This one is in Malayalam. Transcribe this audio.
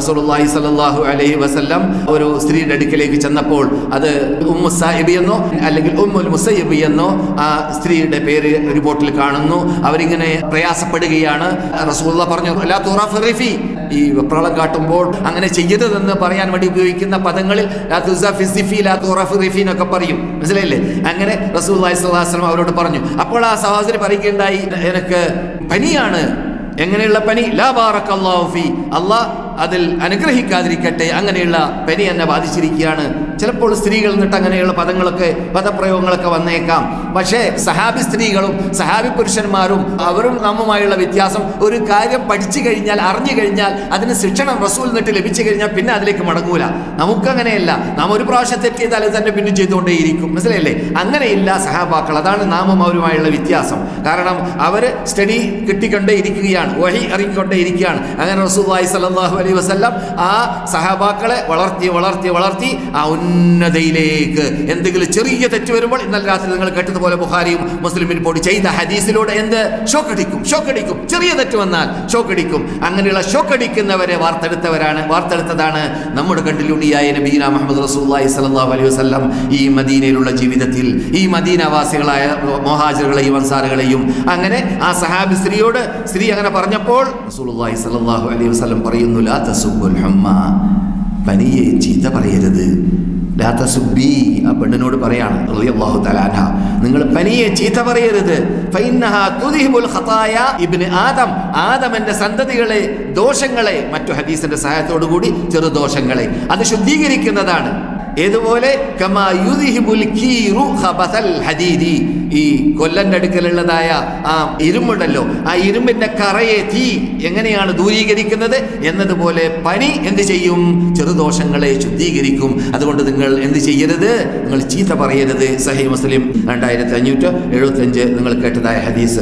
റസൂലുള്ളാഹി സ്വല്ലല്ലാഹു അലൈഹി വസല്ലം ഒരു സ്ത്രീയുടെ അടുക്കലേക്ക് ചെന്നപ്പോൾ അത് ഉമ്മു സാഹിബി എന്നോ അല്ലെങ്കിൽ ഉമ്മുൽ മുസയ്യിബി എന്നോ ആ സ്ത്രീയുടെ പേര് റിപ്പോർട്ടിൽ കാണുന്നു. അവരിങ്ങനെ പ്രയാസപ്പെടുകയാണ്. റസൂലുള്ള പറഞ്ഞു ലാ തുറഫിഫി റിഫി. ഈ വെപ്രാളം കാട്ടുമ്പോൾ അങ്ങനെ ചെയ്യരുതെന്ന് പറയാൻ വേണ്ടി ഉപയോഗിക്കുന്ന പദങ്ങളിൽ എന്നൊക്കെ പറയും. മനസ്സിലായില്ലേ? അങ്ങനെ അലൈഹി വസല്ലം അവരോട് പറഞ്ഞു അപ്പോൾ ആ സഹോദരി പറയുകയുണ്ടായി എനിക്ക് പനിയാണ്. എങ്ങനെയുള്ള പനി? ലാ ബാറക്കല്ലാഹു ഫി. അള്ളാഹ് അതിൽ അനുഗ്രഹിക്കാതിരിക്കട്ടെ അങ്ങനെയുള്ള പനി എന്നെ ബാധിച്ചിരിക്കുകയാണ്. ചിലപ്പോൾ സ്ത്രീകൾ നിന്നിട്ട് അങ്ങനെയുള്ള പദങ്ങളൊക്കെ പദപ്രയോഗങ്ങളൊക്കെ വന്നേക്കാം. പക്ഷേ സഹാബി സ്ത്രീകളും സഹാബി പുരുഷന്മാരും അവരും നമ്മുമായുള്ള വ്യത്യാസം ഒരു കാര്യം പഠിച്ചു കഴിഞ്ഞാൽ അറിഞ്ഞു കഴിഞ്ഞാൽ അതിന് ശിക്ഷണം റസൂൽ നിന്നിട്ട് ലഭിച്ചു കഴിഞ്ഞാൽ പിന്നെ അതിലേക്ക് മടങ്ങൂല. നമുക്കങ്ങനെയല്ല. നാം ഒരു പ്രാവശ്യം തെറ്റിയതാൽ തന്നെ പിന്നെ ചെയ്തുകൊണ്ടേയിരിക്കും. മനസ്സിലായില്ലേ? അങ്ങനെയില്ല സഹാബാക്കൾ. അതാണ് നാമും അവരുമായുള്ള വ്യത്യാസം. കാരണം അവർ സ്റ്റഡി കിട്ടിക്കൊണ്ടേ ഇരിക്കുകയാണ്. വഴി അറിയിക്കൊണ്ടേ ഇരിക്കുകയാണ്. അങ്ങനെ റസൂൽ അലൈഹി വസല്ലം ആ സഹാബാക്കളെ വളർത്തി വളർത്തി വളർത്തി ആ ഉന്നതയിലേക്ക് എന്തെങ്കിലും ചെറിയ തെറ്റ് വരുമ്പോൾ ഇന്നലെ രാത്രി നിങ്ങൾ കേട്ടതുപോലെ ബുഹാരിയും മുസ്ലിമിൻ പോടി ചെയ്ത ഹദീസിലൂടെ എന്ത്? ഷോക്കടിക്കും ഷോക്കടിക്കും. ചെറിയ തെറ്റ് വന്നാൽ ഷോക്കടിക്കും. അങ്ങനെയുള്ള ഷോക്കടിക്കുന്നവരെ വാർത്തെടുത്തവരാണ്. വാർത്തെടുത്തതാണ് നമ്മുടെ കണ്ടിലുണ്ടിയായ നബീന മുഹമ്മദ് റസൂല്ലായി സല്ലല്ലാഹു അലൈഹി വസല്ലം ഈ മദീനയിലുള്ള ജീവിതത്തിൽ ഈ മദീനവാസികളായ മൊഹാജറുകളെയും അൻസാറുകളെയും. അങ്ങനെ ആ സഹാബി സ്ത്രീയോട് സ്ത്രീ അങ്ങനെ പറഞ്ഞപ്പോൾ റസൂലുള്ളാഹി സല്ലല്ലാഹു അലൈഹി വസല്ലം പറയുന്നു ലാ തസുബ്ബുൽ ഹമ്മ. പനിയെ ചീത്ത പറയരുത്. ലാ തസുബ്ബി ആ പെണ്ണിനോട് പറയാണ് നിങ്ങൾ പനിയെ ചീത്ത പറയരുത്. ആദം ആദമന്റെ സന്തതികളെ ദോഷങ്ങളെ മറ്റു ഹദീസിന്റെ സഹായത്തോടു കൂടി ചെറുദോഷങ്ങളെ അത് ശുദ്ധീകരിക്കുന്നതാണ്. ഏതുപോലെ? ഹദീദി. ഈ കൊല്ലന്റെ അടുക്കലുള്ളതായ ആ ഇരുമ്പുണ്ടല്ലോ ആ ഇരുമ്പിന്റെ കറയെ തീ എങ്ങനെയാണ് ദൂരീകരിക്കുന്നത്? എന്നതുപോലെ പനി എന്ത് ചെയ്യും? ചെറുദോഷങ്ങളെ ശുദ്ധീകരിക്കും. അതുകൊണ്ട് നിങ്ങൾ എന്ത് ചെയ്യരുത്? നിങ്ങൾ ചീത്ത പറയരുത്. സഹി മുസ്ലിം രണ്ടായിരത്തി അഞ്ഞൂറ്റി എഴുപത്തി അഞ്ച് നിങ്ങൾ കേട്ടതായ ഹദീസ്.